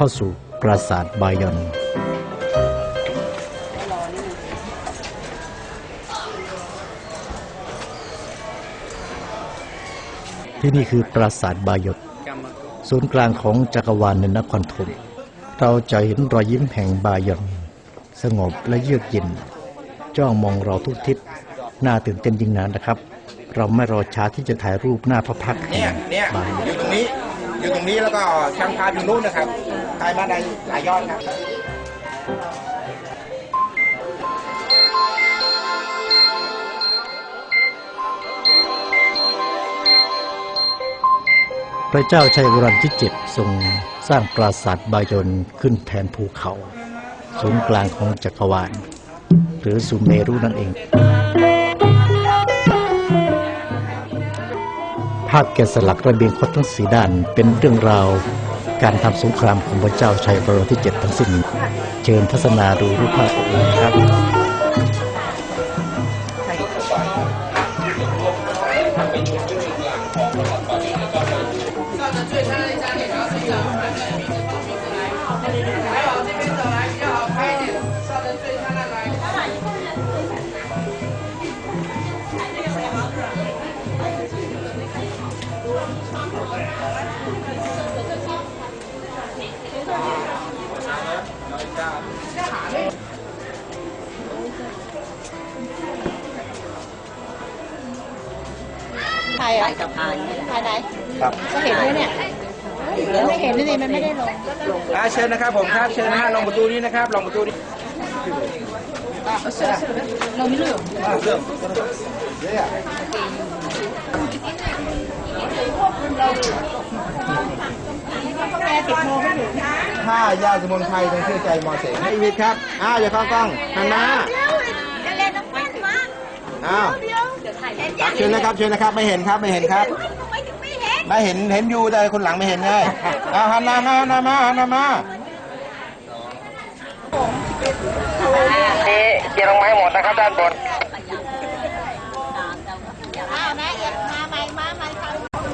เข้าสู่ปราสาทบายอนที่นี่คือปราสาทบายอนศูนย์กลางของจักรวาลในนครธมเราจะเห็นรอยยิ้มแห่งบายอนสงบและเยือกเย็น จ้องมองเราทุกทิศน่าตื่นเต้นยิ่งนักนะครับ เราไม่รอช้าที่จะถ่ายรูปหน้าพระพักตร์แห่งนี่ยบายอน อยู่ตรงนี้แล้วก็ช่างพาอยู่นู้นนะครับถ่ายมาได้หลายยอดครับพระเจ้าชัยวรันที่เจ็ดทรงสร้างปราสาทบายนขึ้นแทนภูเขาศูนย์กลางของจักรวาลหรือสุเมรุนั่นเอง ภาพแกะสลักระเบียงคดทั้งสีด้าน เป็นเรื่องราว การทำสงครามของพระเจ้าชัยวรมันที่เจ็ดทั้งสิ้น เชิญทัศนาดูรูปภาพกันเลยครับ ใครอะกับพายภายไหนครับจะเห็นไหมเนี่ยเดี๋ยวไม่เห็นนี่มันไม่ได้ลงอ่าเชิญนะครับผมครับเชิญนะฮะลองประตูนี้นะครับลองประตูนี้ลงไม่รู้อ่าเรื่องเนี่ยแกสิบโมงก็อยู่ ถ้ายาสมุนไพรต้องเชื่อใจหมอเสงให้วิทย์ครับ อ้าวอย่าเข้ากล้องหันมาเล่นน้ำมันมาอ้าวเดี๋ยวเดี๋ยวถ่ายเห็นครับเชิญนะครับเชิญนะครับ ไม่เห็นครับไม่เห็นครับ ไม่เห็นเห็นอยู่แต่คนหลังไม่เห็นไงอ้าวหันหน้ามาหันหน้ามาหันหน้ามาเกียร์ลงไม้หมดนะครับด้านบน